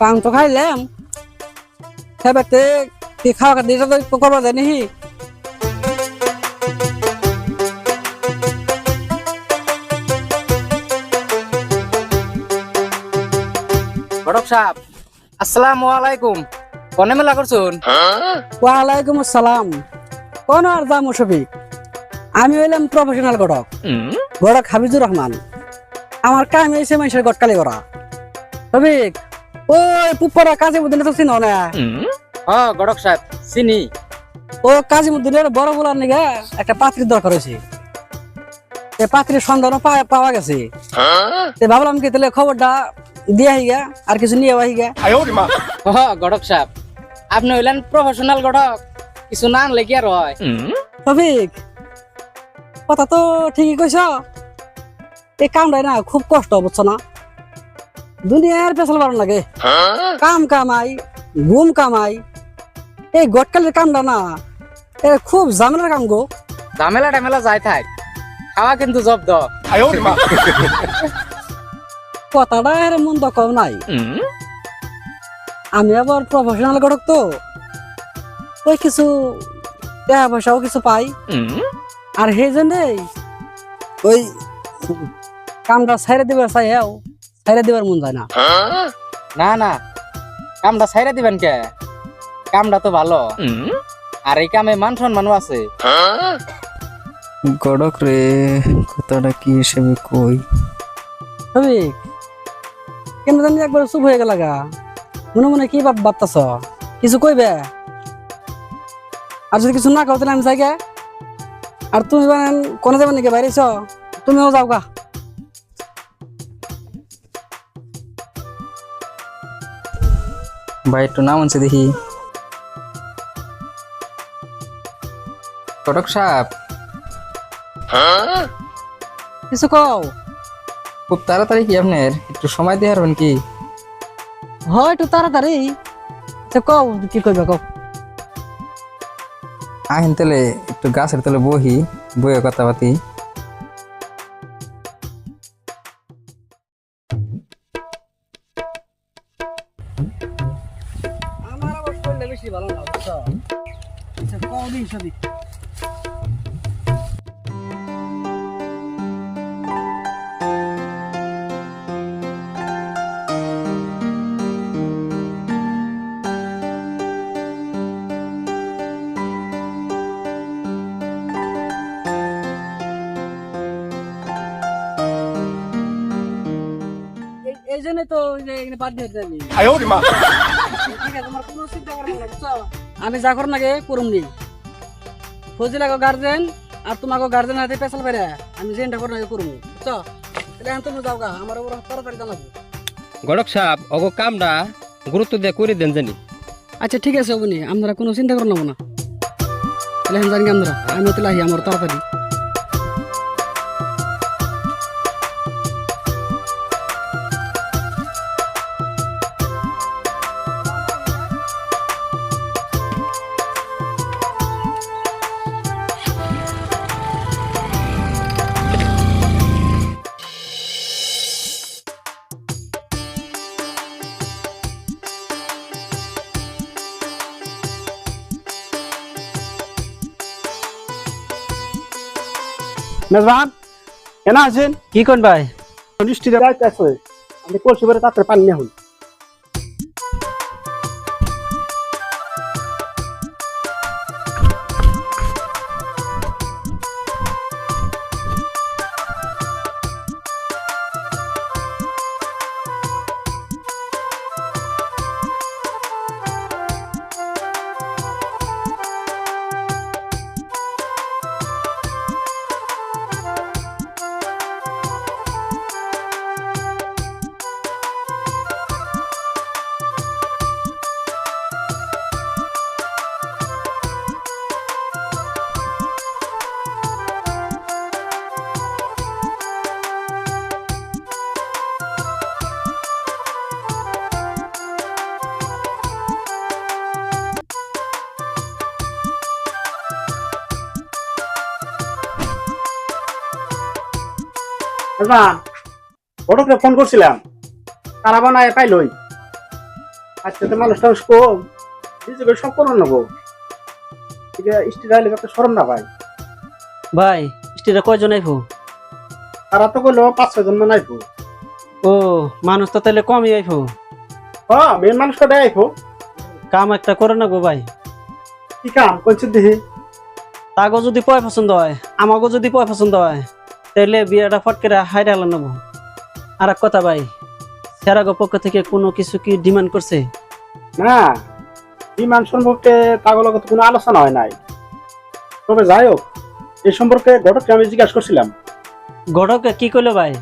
পান তো খাইলাম সেবাতে তুই খাওয়া খাতে এটা তো করবা জানি ঘটক সাহেব আসসালামু আলাইকুম কনে মেলা করছুন? ওয়ালাইকুম আসসালাম। কোন আর দাম শফিক আমি হইলাম প্রফেশনাল গড়ক গড়ক হাবিজুর রহমান। আমার কাম এসে মানুষের গটকালি করা। শফিক ওই পুপরা কাজী মুদ্দিনে তো চিনো না? হ ঘটক সাহেব চিনি। ও কাজী মুদ্দিনের বড় বলার নিগে একটা পাত্রীর দরকার হয়েছে এই পাত্রীর সন্ধানও পা- পাওয়া গেছে। তে ভাবলাম কি তাহলে খবরটা দিয়ে আহিগা আর কিছু নিয়ে আহিগা ঘটক সাহেব। আপনি হইলেন প্রফেশনাল ঘটক কিছু না আনলে কি আর হয়? শফিক কথা তো ঠিকই কইছ। এই কামটাই না খুব কষ্ট বুঝছ না? দুনিয়ার পেছাল বারণ লাগে। কাম কামাই ঘুম কামাই। এই গটকালের কামটা না এ খুব ঝামেলার কাম গো। ঝামেলা টামেলা যাই থাক। খাওয়া কিন্তু জব্দ। কথাটা এর মন্দ কম নাই। আমি আবার প্রফেশনাল গড়ক তো। ওই কিছু টাকা পয়সাও কিছু পাই। আর সেই জন্যই ওই কামটা ছাইরে দিবার চাই হেও ছাইরে দিবার মন যায় না। না না কামটা ছাইরা দিবেন কে? কামটা তো ভালো। আর এই কামে মান সম্মানও আছে। গড়ক রে কথাটা কি হিসেবে কই? তবে কেন জানি একবার চুপ হয়ে গেল গা। মনে মনে কি ভাব ভাবতাছ? কিছু কইবে? আর যদি কিছু না কাও তাহলে আমি যাই আর তুমি কোনে যাবে নাকি বাইরেছ তুমিও যাও গা। ভাই একটু নাম আনছে দেখি। গড়ক সাহেব। কিছু কও? খুব তাড়াতাড়ি কি আপনার? একটু সময় দিয়ে হারবেন কি? হয় একটু তাড়াতাড়ি। আচ্ছা কও কি কইবে কও? আহেন তেলে একটু গাছের তলে বহি বইয়ে কথা পাতি। আমার আবার শরীরটা বেশি ভালো না বুঝছ? আচ্ছা সবই। এই- জন্য তো বাদ দিয়ে যাবি ঠিক আছে তোমার কোনো চিন্তা করার না বুঝছ? আমি যা করার নাকি করুম নি। ফজিলাগো গার্জেন আর তোমাকে গার্জেন হাতে পেছাল বেড়ে আমি যেটা করার নাকি করুম বুঝছ? তাহলে এখন তুমি যাও গা আমার উপর তাড়াতাড়ি জানাব গড়ক সাহেব অগো কামটা গুরুত্ব দিয়ে করে দেন জানি। আচ্ছা ঠিক আছে অবনি আমরা কোনো চিন্তা করুন না। তাহলে জানি আমরা আমি তাহলে আহি আমার তাড়াতাড়ি। মেজবান কেন আছেন? কি কোন ভাই? যাইতে আছে আমি কলসি ভরে তাতে পানি নিয়ে হন না ফোন করছিলাম। তারা বানায় পাইলই আজকে তো মানুষ টানুষ কম নিজেকে সব করুন নেব। স্টিল আইলে যাতে সরম না ভাই ভাই স্টিলে কয়জন আইফো তারা তো কইলো পাঁচ ছয় জন মান আইবো। ও মানুষ তো তাহলে কমই আইফো হ্যাঁ মেন মানুষটা দেয় আইবো। কাম একটা করে না গো ভাই। কি কাম? কইছি দেখি তাগো যদি পয় পছন্দ হয় আমাগো যদি পয় পছন্দ হয়। তাহলে বিয়েটা ফট করে হাই আলো নেব। আর এক কথা ভাই সেরাগো পক্ষ থেকে কোনো কিছু কি ডিমান্ড করছে? না ডিমান্ড সম্পর্কে তাগল কোনো আলোচনা হয় নাই। তবে যাই হোক এই সম্পর্কে ঘটককে আমি জিজ্ঞাসা করছিলাম। ঘটককে কি কইলো ভাই?